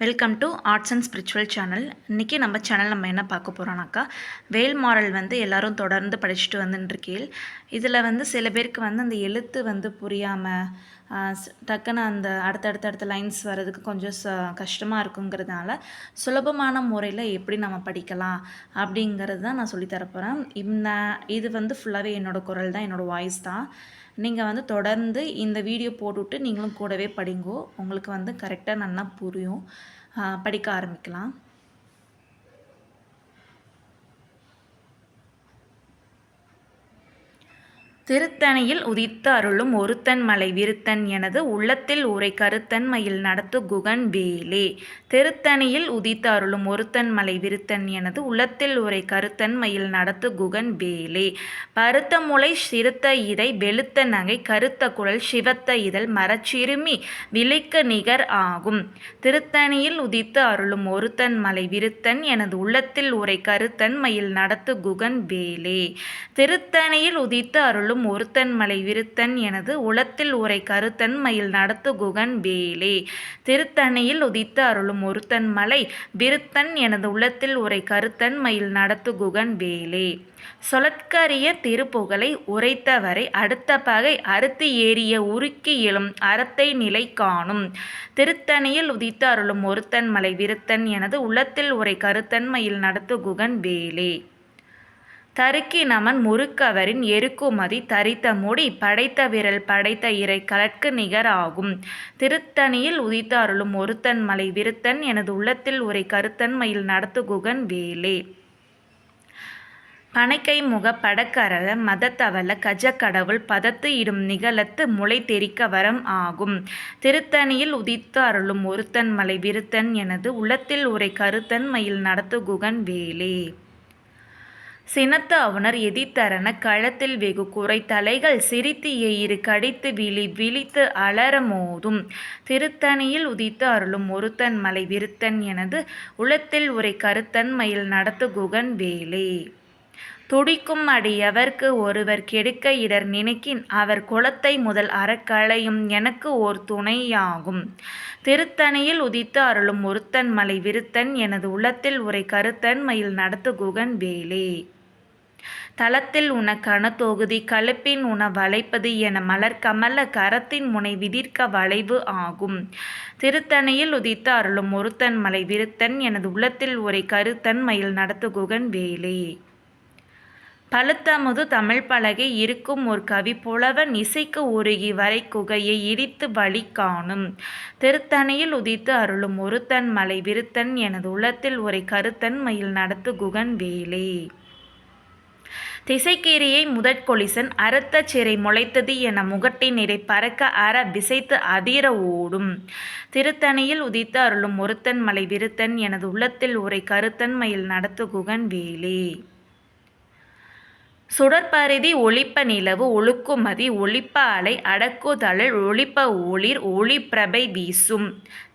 Welcome to arts and spiritual channel இன்றைக்கி நம்ம channel நம்ம என்ன பார்க்க போகிறோம்னாக்கா வேல் மாரல் வந்து எல்லாரும் தொடர்ந்து படிச்சுட்டு வந்துட்டுருக்கீள் இதில் வந்து சில பேருக்கு வந்து அந்த எழுத்து வந்து புரியாமல் டக்குன்னு அந்த அடுத்தடுத்த அடுத்த லைன்ஸ் வர்றதுக்கு கொஞ்சம் ச கஷ்டமாக இருக்குங்கிறதுனால சுலபமான முறையில் எப்படி நம்ம படிக்கலாம் அப்படிங்கிறது தான் நான் சொல்லித் இந்த இது வந்து ஃபுல்லாகவே என்னோடய குரல் தான் என்னோடய வாய்ஸ் தான். நீங்கள் வந்து தொடர்ந்து இந்த வீடியோ போட்டுவிட்டு நீங்களும் கூடவே படிங்கோ. உங்களுக்கு வந்து கரெக்டாக நல்லா புரியும். படிக்க ஆரம்பிக்கலாம். திருத்தணியில் உதித்து அருளும் ஒருத்தன் மலை விருத்தன் எனது உள்ளத்தில் உரை கருத்தன்மையில் நடத்து குகன் வேலே. திருத்தணியில் உதித்த அருளும் ஒருத்தன் மலை விருத்தன் எனது உள்ளத்தில் உரை கருத்தன்மையில் நடத்து குகன் வேலே. பருத்த முளை சிறுத்த இதை வெளுத்த நகை கருத்த குழல் சிவத்த இதழ் மரச்சிறுமி விலைக்கு நிகர் ஆகும். திருத்தணியில் உதித்து அருளும் ஒருத்தன் மலை விருத்தன் எனது உள்ளத்தில் உரை கருத்தன்மையில் நடத்து குகன் வேலே. திருத்தணியில் உதித்து அருளும் ஒருத்தன் மலை விருத்தன் எனது உளத்தில் உரை கருத்தன் மயில் நடத்து குகன் வேலே. திருத்தணியில் உதித்த அருளும் ஒருத்தன் மலை விருத்தன் எனது உள்ளத்தில் உரை கருத்தன் மயில் நடத்து குகன் வேலே. சொலற்கரிய திருப்புகழை உரைத்தவரை அடுத்த பகை அறுத்து ஏறிய உருக்கி எழும் அறத்தை நிலை காணும். திருத்தணியில் உதித்து அருளும் ஒருத்தன் மலை விருத்தன் எனது உள்ளத்தில் உரை கருத்தன்மையில் நடத்து குகன் வேலே. தருக்கினமன் முறுக்கவரின் எருக்குமதி தரித்த முடி படைத்த விரல் படைத்த இறை கலற்கு நிகராகும் திருத்தணியில் உதித்த அருளும் ஒருத்தன் மலை விருத்தன் எனது உள்ளத்தில் உரை கருத்தன்மையில் நடத்துகுகன் நடத்து குகன் வேலே. பனைக்கை முக படக்கரல மதத்தவல கஜக்கடவுள் பதத்து இடும் நிகழத்து முளை தெரிக்க வரம் ஆகும். திருத்தணியில் உதித்த அருளும் ஒருத்தன் மலை விருத்தன் எனது உள்ளத்தில் உரை கருத்தன் மயில் வேலே. சினத்து அவனர் எதித்தரன களத்தில் வெகு குறை தலைகள் சிரித்து எயிறு கடித்து விழி விழித்து அலர மோதும். திருத்தணியில் உதித்து அருளும் ஒருத்தன் மலை விருத்தன் எனது உளத்தில் உரை கருத்தன் மயில் நடத்து குகன் வேலே. துடிக்கும் அடியவர்க்கு ஒருவர் கெடுக்க இடர் நினைக்கின் அவர் குலத்தை முதல் அறக்களையும் எனக்கு ஓர் துணையாகும். திருத்தணியில் உதித்து அருளும் ஒருத்தன் மலை விருத்தன் எனது உள்ளத்தில் உரை கருத்தன் மயில் நடத்து குகன் வேலே. தளத்தில் உன தொகுதி கலப்பின் உன வளைப்பது என மலர் கமல கரத்தின் முனை விதிர்க்க வளைவு ஆகும். திருத்தணியில் உதித்த அருளும் ஒருத்தன் மலை விருத்தன் எனது உள்ளத்தில் உரை கருத்தன் மயில் நடத்து குகன் வேலே பழுத்தமுது தமிழ் பலகை இருக்கும் ஒரு கவி புலவன் இசைக்கு உருகி வரை குகையை இடித்து வழி காணும். திருத்தணியில் உதித்து அருளும் ஒருத்தன் மலை விருத்தன் எனது உள்ளத்தில் உரை கருத்தன் மயில் நடத்து குகன் வேலே. திசைக்கீரியை முதற்கொலிசன் அறுத்த சிறை முளைத்தது என முகட்டின் நிறை பறக்க அற விசைத்து அதிர ஓடும். திருத்தணியில் உதித்த அருளும் ஒருத்தன் மலை விருத்தன் எனது உள்ளத்தில் உரை கருத்தன்மையில் நடத்து குகன் வேலே. சுடற்பரிதி ஒளிப்ப நிலவு ஒழுக்குமதி ஒளிப்ப அலை அடக்குதழல் ஒளிப்ப ஒளிர் ஒளிப்பிரபை வீசும்.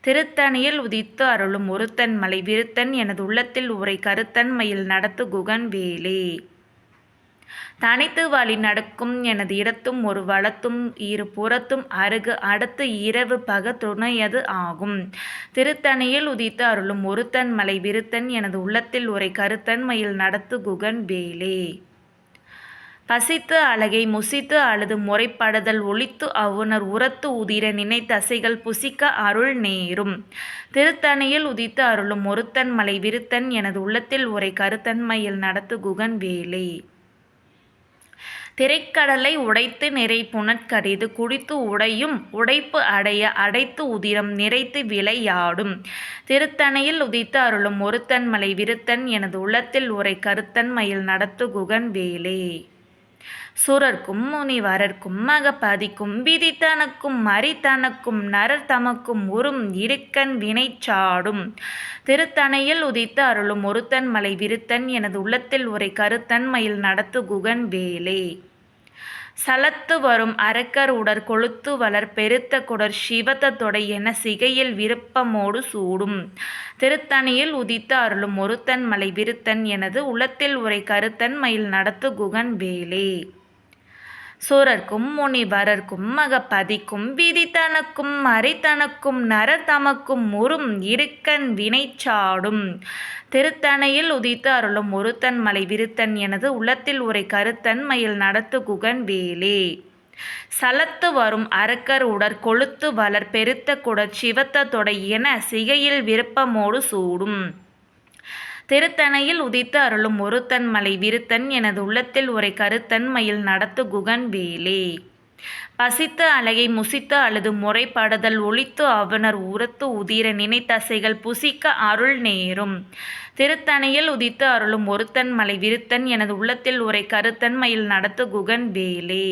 திருத்தணியில் உதித்து அருளும் ஒருத்தன் மலை விருத்தன் எனது உள்ளத்தில் உரை கருத்தன் மயில் நடத்து குகன் வேலே. தனித்து வழி நடக்கும் எனது இடத்தும் ஒரு வளத்தும் இரு புறத்தும் அருகு அடுத்து இரவு பக துணையது ஆகும். திருத்தணியில் உதித்து அருளும் ஒருத்தன் மலை விருத்தன் எனது உள்ளத்தில் உரை கருத்தன்மையில் நடத்து குகன் வேலே. பசித்து அழகை முசித்து அழுது முறைப்படுதல் ஒளித்து அவுணர் உரத்து உதிர நினைத்தசைகள் புசிக்க அருள் நேரும். திருத்தணியில் உதித்து அருளும் ஒருத்தன் மலை விருத்தன் எனது உள்ளத்தில் உரை கருத்தன்மையில் நடத்து குகன் வேலே. திரைக்கடலை உடைத்து நிறை புனற்கரிது குடித்து உடையும் உடைப்பு அடைய அடைத்து உதிரம் நிறைத்து விளையாடும். திருத்தணையில் உதித்து அருளும் ஒருத்தன் மலை விருத்தன் எனது உள்ளத்தில் உரை கருத்தன் மயில் நடத்து குகன் வேலே. சுரர்க்கும் முனிவரர்க்கும் மகபதிக்கும் விதி தனக்கும் மறி நரர் தமக்கும் உறும் இருக்கன் வினை சாடும். திருத்தணையில் உதித்து அருளும் ஒருத்தன் மலை விருத்தன் எனது உள்ளத்தில் உரை கருத்தன் மயில் நடத்து குகன் வேலே. சலத்து வரும் அரக்கர் உடற் கொழுத்து வளர் பெருத்த குடர் சிவத்த தொடை என சிகையில் விருப்பமோடு சூடும். திருத்தணியில் உதித்து அருளும் ஒருத்தன் மலை விருத்தன் எனது உள்ளத்தில் உரை கருத்தன் மயில் நடத்து குகன் வேலே. சுரர்க்கும் முனிவரர்க்கும் மகப்பதிக்கும் விதித்தனக்கும் மறைத்தனக்கும் நரர் தமக்கும் உறும் இடுக்கன் வினைச்சாடும். திருத்தணையில் உதித்து அருளும் ஒருத்தன் மலை விருத்தன் எனது உள்ளத்தில் உரை கருத்தன் மயில் நடத்து குகன் வேலே. சலத்து வரும் அரக்கர் உடற் கொழுத்து வளர் பெருத்த குடற் சிவத்த தொடை என சிகையில் விருப்பமோடு சூடும். திருத்தணையில் உதித்து அருளும் ஒருத்தன் மலை விருத்தன் எனது உள்ளத்தில் உரை கருத்தன்மையில் நடத்து குகன் வேலே. பசித்து அலையை முசித்து அழுது முறைப்படுதல் ஒழித்து அவனர் உரத்து உதிர நினைத்தசைகள் புசிக்க அருள் நேரும். திருத்தணையில் உதித்து அருளும் ஒருத்தன் மலை விருத்தன் எனது உள்ளத்தில் உரை கருத்தன்மையில் நடத்து குகன் வேலே.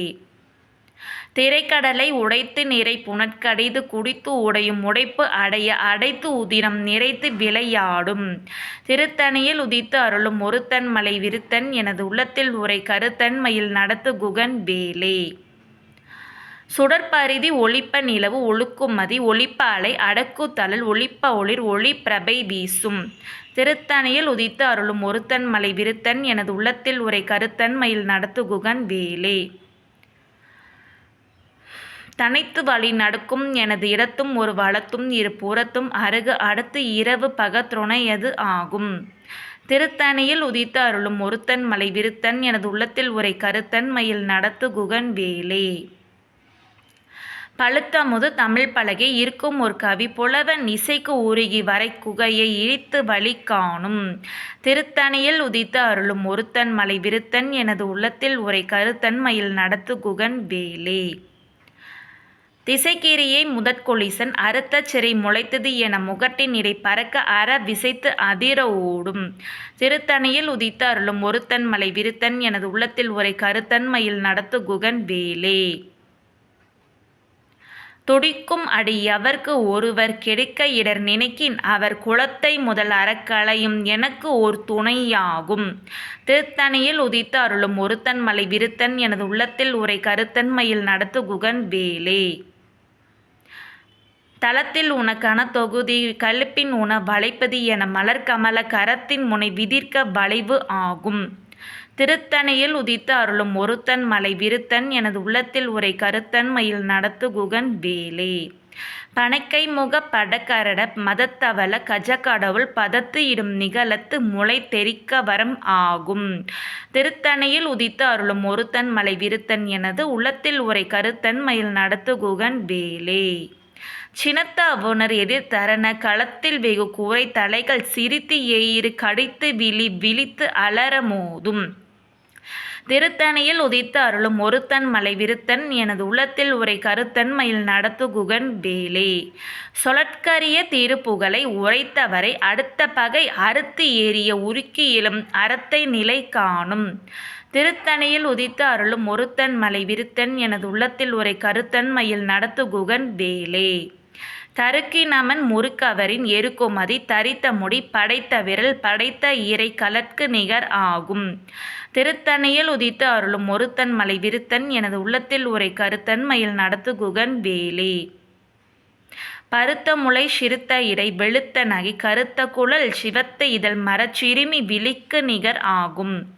திரைக்கடலை உடைத்து நிறை புனற்கடைது குடித்து உடையும் உடைப்பு அடைய அடைத்து உதிரம் நிறைத்து விளையாடும். திருத்தணியில் உதித்து அருளும் ஒருத்தன் மலை விருத்தன் எனது உள்ளத்தில் உரை கருத்தன் மயில் நடத்து குகன் வேலே. சுடற்பரிதி ஒளிப்ப நிலவு ஒழுக்குமதி ஒளிப்ப அலை அடக்கு தளல் ஒளிப்ப ஒளிர் ஒளி பிரபை வீசும். திருத்தணியில் உதித்து அருளும் ஒருத்தன் மலை விருத்தன் எனது உள்ளத்தில் உரை கருத்தன் மயில் நடத்து குகன் வேலே. தனைத்து வழி நடக்கும் எனது இடத்தும் ஒரு வளத்தும் இரு புறத்தும் அருகு அடுத்து இரவு பகத்துணையது ஆகும். திருத்தணியில் உதித்து அருளும் ஒருத்தன் மலை விருத்தன் எனது உள்ளத்தில் உரை கருத்தன் மயில் நடத்து குகன் வேலே. பழுத்தமுது தமிழ் பலகை இருக்கும் ஒரு கவி புலவன் இசைக்கு உருகி வரை குகையை இழித்து வழி காணும். திருத்தணியில் உதித்து அருளும் ஒருத்தன் மலை விருத்தன் எனது உள்ளத்தில் உரை கருத்தன் மயில் நடத்து குகன் வேலே. திசைக்கீரியை முதற்கொலிசன் அறுத்த சிறை முளைத்தது என முகட்டின் இடை பறக்க அற விசைத்து அதிர ஓடும். திருத்தணியில் உதித்து அருளும் ஒருத்தன் மலை விருத்தன் எனது உள்ளத்தில் உரை கருத்தன்மையில் நடத்து குகன் வேலே. துடிக்கும் அடி எவர்க்கு ஒருவர் கெடுக்க இடர் நினைக்கின் அவர் குளத்தை முதல் அறக்களையும் எனக்கு ஓர் துணையாகும். திருத்தணியில் உதித்து அருளும் ஒருத்தன் மலை விருத்தன் எனது உள்ளத்தில் உரை கருத்தன்மையில் நடத்து குகன் வேலே. தளத்தில் உனக்கான தொகுதி கழுப்பின் உண வளைப்பது என மலர்கமல கரத்தின் முனை விதிர்க்க வளைவு ஆகும். திருத்தணையில் உதித்து அருளும் ஒருத்தன் மலை விருத்தன் எனது உள்ளத்தில் உரை கருத்தன் மயில் நடத்து குகன் வேலே. பனைக்கை முக படக்கரட மதத்தவள கஜக்கடவுள் பதத்து இடும் நிகழத்து முளை தெரிக்க வரம் ஆகும். திருத்தணையில் உதித்து அருளும் ஒருத்தன் மலை விருத்தன் எனது உள்ளத்தில் உரை கருத்தன் மயில் நடத்து குகன் வேலே. சினத்த அவுணர் எதிர் தரண களத்தில் வெகு கூரை தலைகள் சிரித்து எயிறு கடித்து விழி விழித்து அலற மோதும். திருத்தணியில் உதித்து அருளும் ஒருத்தன் மலை விருத்தன் எனது உள்ளத்தில் உரை கருத்தன் மயில் நடத்து குகன் வேலே. சொலற்கரிய திருப்புகழை உரைத்தவரை அடுத்த பகை அறுத்து ஏறிய உருக்கி அறத்தை நிலை காணும். திருத்தணியில் உதித்து அருளும் ஒருத்தன் மலை விருத்தன் எனது உள்ளத்தில் உரை கருத்தன் மயில் நடத்து குகன் வேலே. தருக்கினமன் முறுக்கவரின் எருக்குமதி தரித்த முடி படைத்த விரல் படைத்த இறை கலற்கு நிகர் ஆகும். திருத்தணியில் உதித்து அருளும் ஒருத்தன் மலை விருத்தன் எனது உள்ளத்தில் உரை கருத்தன் மயில் நடத்து குகன் வேலே. பருத்த முளை சிறுத்த இடை வெளுத்த நகை கருத்த குழல் சிவத்த இதழ் மரச்சிறுமி விழிக்கு நிகர் ஆகும்.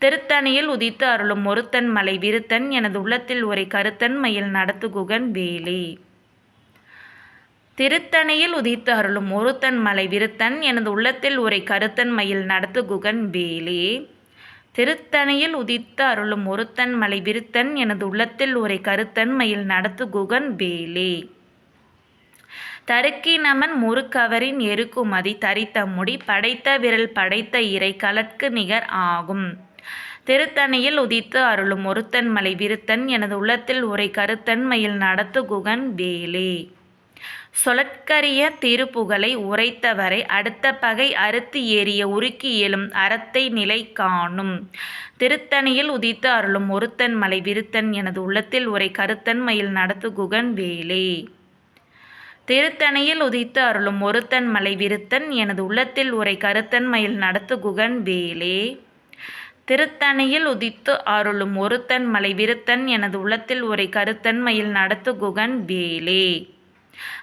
திருத்தணியில் உதித்து அருளும் ஒருத்தன் மலை விருத்தன் எனது உள்ளத்தில் உரை கருத்தன் மயில் நடத்து வேலே. திருத்தணியில் உதித்து அருளும் ஒருத்தன் மலை விருத்தன் எனது உள்ளத்தில் உரை கருத்தன் மயில் நடத்து குகன் வேலே. திருத்தணியில் உதித்து அருளும் ஒருத்தன் மலை விருத்தன் எனது உள்ளத்தில் உரை கருத்தன் மயில் நடத்து குகன் வேலே. தருக்கினமன் முறுக்கவரின் எருக்குமதி தரித்த முடி படைத்த விரல் படைத்த இறை கலற்கு நிகர் ஆகும். திருத்தணியில் உதித்து அருளும் ஒருத்தன் மலை விருத்தன் எனது உள்ளத்தில் உரை கருத்தன் மயில் நடத்து குகன் வேலே. சொலற்கரிய திருப்புகழை உரைத்தவரை அடுத்த பகை அறுத்து ஏறிய உருக்கி எழும் அறத்தை நிலை காணும். திருத்தணியில் உதித்து அருளும் ஒருத்தன் மலை விருத்தன் எனது உள்ளத்தில் உரை கருத்தன் மயில் நடத்து குகன் வேலே. திருத்தணியில் உதித்து அருளும் ஒருத்தன் மலை விருத்தன் எனது உள்ளத்தில் உரை கருத்தன் மயில் நடத்து குகன் வேலே. திருத்தணியில் உதித்து அருளும் ஒருத்தன் மலை விருத்தன் எனது உள்ளத்தில் உரை கருத்தன்மையில் நடத்து குகன் வேலே.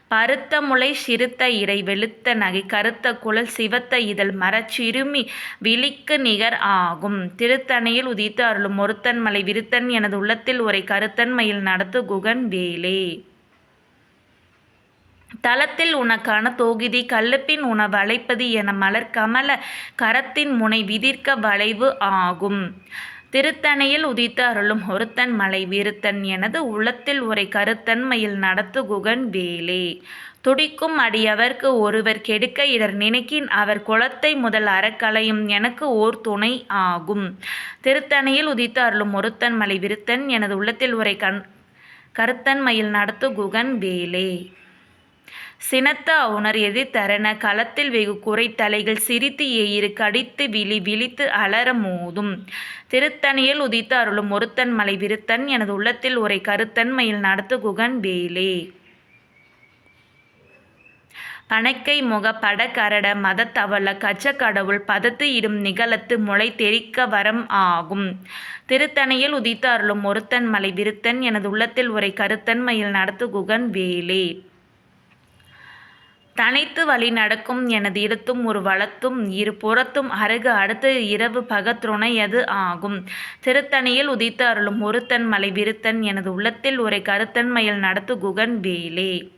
பருத்த முலை சிறுத்த இடை வெளுத்த நகை கருத்த குழல் சிவத்த இதழ் மரச்சிறுமி விழிக்கு நிகர் ஆகும். திருத்தணையில் உதித்து அருளும் ஒருத்தன் மலை விருத்தன் எனது உள்ளத்தில் உரை கருத்தன்மையில் நடத்து குகன் வேலே. தளத்தில் உனக்கான தொகுதி கல்லுப்பின் உணவு அழைப்பது என மலர் கமல கரத்தின் முனை விதிர்க்க வளைவு ஆகும். திருத்தணையில் உதித்து அருளும் ஒருத்தன் மலை விருத்தன் எனது உள்ளத்தில் உரை கருத்தன்மையில் நடத்து குகன் வேலே. துடிக்கும் அடியவர்க்கு ஒருவர் கெடுக்க இடர் நினைக்கின் அவர் குளத்தை முதல் அறக்கலையும் எனக்கு ஓர் துணை ஆகும். திருத்தணையில் உதித்து அருளும் ஒருத்தன் மலை விருத்தன் எனது உள்ளத்தில் உரை கண் கருத்தன்மையில் நடத்து குகன் வேலே. சினத்த அவுணர் எதிர்த்தரன களத்தில் வெகு குறை தலைகள் சிரித்து எயிறு கடித்து விழி விழித்து அலற மோதும். திருத்தணியில் உதித்து அருளும் ஒருத்தன் மலை விருத்தன் எனது உள்ளத்தில் உரை கருத்தன்மையில் நடத்து குகன் வேலே. பனைக்கை முக பட கரட மதத்தவள கச்சக்கடவுள் பதத்து இடும் நிகழத்து முளை தெரிக்க வரம் ஆகும். திருத்தணியில் உதித்து அருளும் ஒருத்தன் மலை விருத்தன் எனது உள்ளத்தில் உரை கருத்தன்மையில் நடத்து குகன் வேலே. தனித்து வழி நடக்கும் எனது இடத்தும் ஒரு வளத்தும் இரு புறத்தும் அருகு அடுத்து இரவு பகத்துணையது ஆகும். திருத்தணியில் உதித்து அருளும் ஒருத்தன் மலை விருத்தன் எனது உள்ளத்தில் உரை கருத்தன்மையில் நடத்து குகன் வேலே.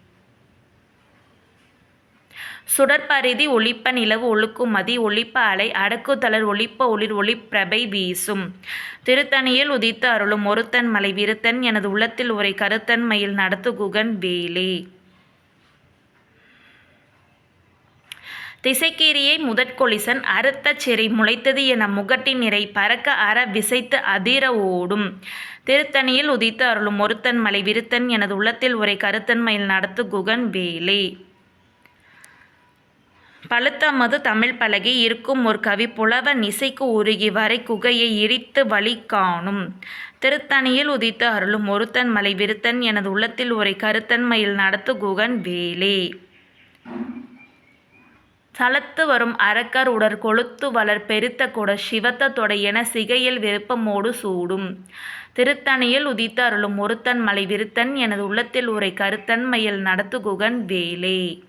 சுடற்பரிதி ஒளிப்ப நிலவு ஒழுக்கும் மதி ஒளிப்ப அலை அடக்குதலர் ஒளிப்ப ஒளிர் ஒளிப்பிரபை வீசும். திருத்தணியில் உதித்து அருளும் ஒருத்தன் மலை விருத்தன் எனது உள்ளத்தில் உரை கருத்தன்மையில் நடத்து குகன் வேலே. திசைக்கீரியை முதற்கொலிசன் அறுத்த செறி முளைத்தது என முகட்டின் நிறை பறக்க அற விசைத்து அதிர ஓடும். திருத்தணியில் உதித்து அருளும் ஒருத்தன் மலை விருத்தன் எனது உள்ளத்தில் உரை கருத்தன்மையில் நடத்து குகன் வேலே. பழுத்தமது தமிழ் பலகி இருக்கும் ஒரு கவி புலவன் இசைக்கு உருகி வரை குகையை இடித்து வழி காணும். திருத்தணியில் உதித்து அருளும் ஒருத்தன் மலை விருத்தன் எனது உள்ளத்தில் உரை கருத்தன்மையில் நடத்து குகன் வேலே. சலத்து வரும் அரக்கர் உடற் கொழுத்து வளர் பெருத்த கொட சிவத்த என சிகையில் விருப்பமோடு சூடும். திருத்தணியில் உதித்து அருளும் ஒருத்தன் மலை விருத்தன் எனது உள்ளத்தில் உரை கருத்தன்மையில் மயில் நடத்துகுகன் வேலே.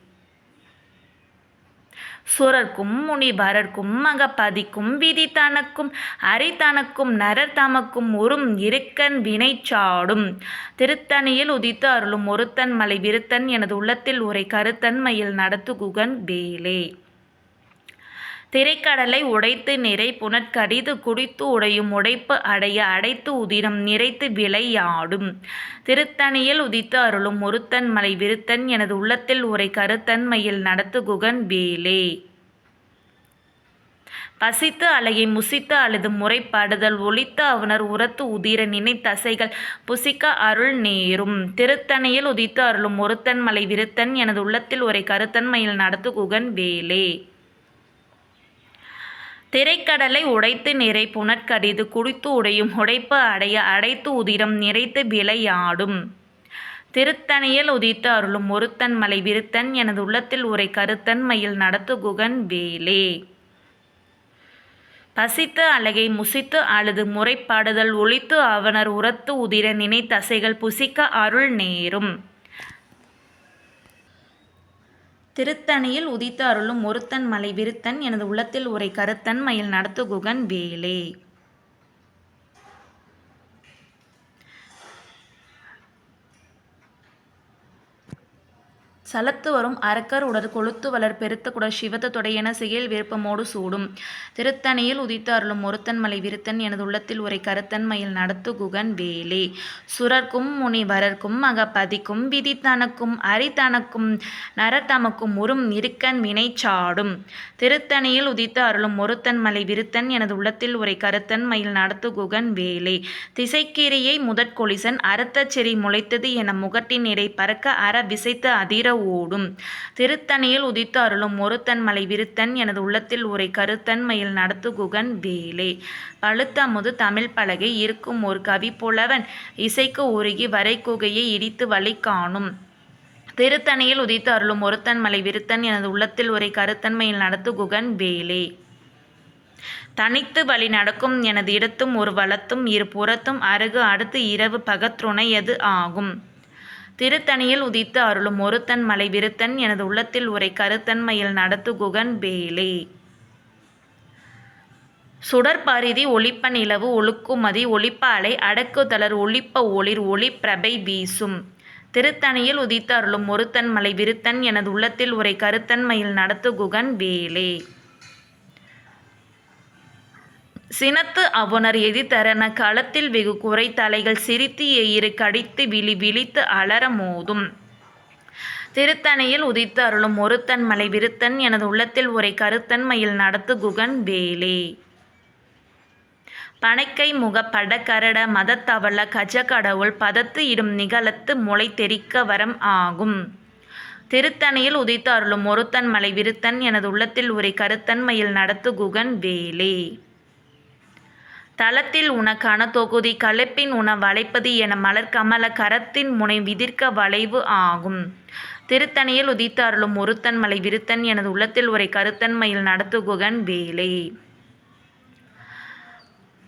சுரர்க்கும் முனிபரர்க்கும் மகபதிக்கும் விதி தனக்கும் அரி தனக்கும் நரர் தமக்கும் உறும் இருக்கன் வினை சாடும் திருத்தணியில் உதித்து அருளும் ஒருத்தன் மலை விருத்தன் எனது உள்ளத்தில் உரை கருத்தன்மையில் நடத்து குகன் வேலே. திரைக்கடலை உடைத்து நிறை புனற்கடிது குடித்து உடையும் உடைப்பு அடைய அடைத்து உதிரம் நிறைத்து விளையாடும். திருத்தணியில் உதித்து அருளும் ஒருத்தன் மலை விருத்தன் எனது உள்ளத்தில் உரை கருத்தன்மையில் நடத்து குகன் வேலே. பசித்து அலையை முசித்து அழுது முறைப்பாடுதல் ஒழித்து அவனர் உரத்து உதிர நினை தசைகள் புசிக்க அருள் நேரும். திருத்தணியில் உதித்து அருளும் ஒருத்தன் மலை விருத்தன் எனது உள்ளத்தில் ஒரே கருத்தன்மையில் நடத்து குகன் வேலே. திரைக்கடலை உடைத்து நிறை புனற்கடிது குடித்து உடையும் உடைப்பு அடைய அடைத்து உதிரம் நிறைத்து விளையாடும் திருத்தணியில் உதித்து அருளும் ஒருத்தன் மலை விருத்தன் எனது உள்ளத்தில் உரை கருத்தன்மையில் நடத்து குகன் வேலே. பசித்து அழகை முசித்து அழுது முறைப்பாடுதல் ஒழித்து அவனர் உரத்து உதிர நினை தசைகள் புசிக்க அருள் நேரும். திருத்தணியில் உதித்து அருளும் ஒருத்தன் மலை விருத்தன் எனது உள்ளத்தில் உரை கருத்தன் மயில் நடத்துகுகன் வேலே. சலத்து வரும் அரக்கர் உடற் கொழுத்து வளர் பெருத்த குடர் சிவத்த தொடையென செயல் விருப்பமோடு சூடும். திருத்தணியில் உதித்து அருளும் ஒருத்தன் மலை விருத்தன் எனது உள்ளத்தில் உரை கருத்தன்மையில் நடத்து குகன் வேலே. சுரர்க்கும் முனிவரர்க்கும் மகபதிக்கும் விதி தனக்கும் அரி தனக்கும் நரத்தமக்கும் உரும் உறும் இருக்கன் வினை சாடும். திருத்தணியில் உதித்து அருளும் ஒருத்தன் மலை விருத்தன் எனது உள்ளத்தில் உரை கருத்தன்மையில் நடத்து குகன் வேலே. திசைக்கீரியை முதற்கொலிசன் அறுத்த செறி முளைத்தது என முகட்டின் இடை பறக்க அற விசைத்து அதிர ஓடும். திருத்தணியில் உதித்து அருளும் ஒருத்தன் மலை விருத்தன் எனது உள்ளத்தில் உரை கருத்தன்மையில் நடத்து குகன் வேலே பழுத்தமுது தமிழ் பலகை இருக்கும் ஒரு கவி புலவன் இசைக்கு உருகி வரை குகையை இடித்து வழி காணும். திருத்தணியில் உதித்து அருளும் ஒருத்தன் மலை விருத்தன் எனது உள்ளத்தில் உரை கருத்தன்மையில் நடத்து குகன் வேலே. தனித்து வழி நடக்கும் எனது இடத்தும் ஒரு வளத்தும் இரு புறத்தும் அருகு அடுத்து இரவு பகத்துணையது ஆகும். திருத்தணியில் உதித்து அருளும் ஒருத்தன் மலை விருத்தன் எனது உள்ளத்தில் உரை கருத்தன்மையில் நடத்து குகன் வேலே. சுடற்பரிதி ஒளிப்ப நிலவு ஒழுக்குமதி ஒளிப்ப அலை அடக்குதலர் ஒளிப்ப ஒளிர் ஒளிப்பிரபை வீசும். திருத்தணியில் உதித்து அருளும் ஒருத்தன் மலை விருத்தன் எனது உள்ளத்தில் உரை கருத்தன்மையில் நடத்து குகன் வேலே. சினத்து அவுணர் எதிர்த்தரன களத்தில் வெகு குறை தலைகள் சிரித்து எயிறு கடித்து விழி விழித்து அலற மோதும். திருத்தணையில் உதித்து அருளும் ஒருத்தன் மலை விருத்தன் எனது உள்ளத்தில் உரை கருத்தன்மையில் நடத்து குகன் வேலே. பனைக்கை முக படகரட மதத்தவள கஜ கடவுள் பதத்து இடும் நிகழத்து முளை தெரிக்க வரம் ஆகும். திருத்தணையில் உதித்து அருளும் ஒருத்தன் மலை விருத்தன் எனது உள்ளத்தில் உரை கருத்தன்மையில் நடத்து குகன் வேலே. தளத்தில் உனக்கான தொகுதி கலப்பின் உண வளைப்பது என மலர் கமல கரத்தின் முனை விதிர்க்க வளைவு ஆகும். திருத்தணியில் உதித்தாருளும் ஒருத்தன் மலை விருத்தன் எனது உள்ளத்தில் உரை கருத்தன்மையில் நடத்து குகன் வேலே.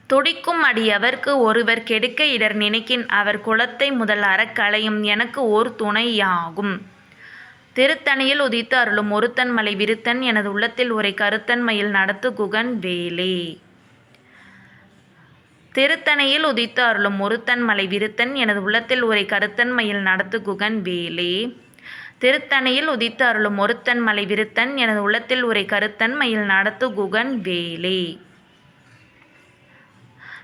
துடிக்கும் அடியவர்க்கு ஒருவர் கெடுக்க இடர் நினைக்கின் அவர் குலத்தை முதல் அறக்களையும் எனக்கு ஓர் துணையாகும் திருத்தணியில் உதித்து அருளும் ஒருத்தன் மலை விருத்தன் எனது உள்ளத்தில் உரை கருத்தன்மையில் நடத்து குகன் வேலே. திருத்தணையில் உதித்து அருளும் ஒருத்தன் மலை விருத்தன் எனது உள்ளத்தில் உரை கருத்தன்மையில் நடத்து குகன் வேலே. திருத்தணையில் உதித்து அருளும் ஒருத்தன் மலை விருத்தன் எனது உள்ளத்தில் உரை கருத்தன்மையில் நடத்து குகன் வேலே.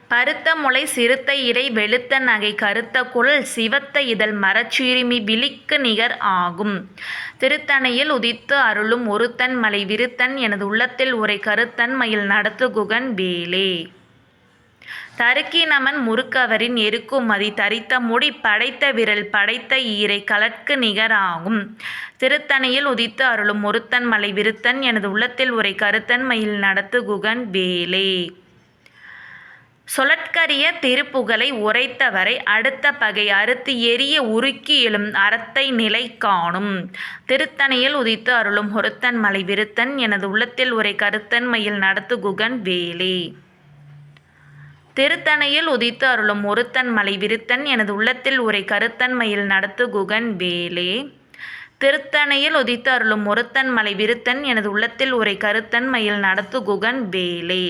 பருத்த முளை சிறுத்த இடை வெளுத்த நகை கருத்த குழல் சிவத்த இதழ் மரச்சிறுமி விழிக்கு நிகர் ஆகும். திருத்தணையில் உதித்து அருளும் ஒருத்தன் மலை விருத்தன் எனது உள்ளத்தில் உரை கருத்தன்மையில் நடத்து குகன் வேலே. தருக்கினமன் முறுக்கவரின் எருக்குமதி தரித்த முடி படைத்த விரல் படைத்த ஈரை கலற்கு நிகராகும். திருத்தணியில் உதித்து அருளும் ஒருத்தன் மலை விருத்தன் எனது உள்ளத்தில் உரை கருத்தன்மையில் நடத்து குகன் வேலே. சொலற்கரிய திருப்புகழை உரைத்தவரை அடுத்த பகை அறுத்து எரிய உருக்கி எழும் அறத்தை நிலை காணும். திருத்தணியில் உதித்து அருளும் ஒருத்தன் மலை விருத்தன் எனது உள்ளத்தில் உரை கருத்தன்மையில் நடத்து குகன் வேலே. திருத்தணையில் உதித்து அருளும் ஒருத்தன் மலை விருத்தன் எனது உள்ளத்தில் உரை கருத்தன்மையில் நடத்து குகன் வேலே. திருத்தணையில் உதித்து அருளும் ஒருத்தன் மலை விருத்தன் எனது உள்ளத்தில் உரை கருத்தன்மையில் நடத்து குகன் வேலே.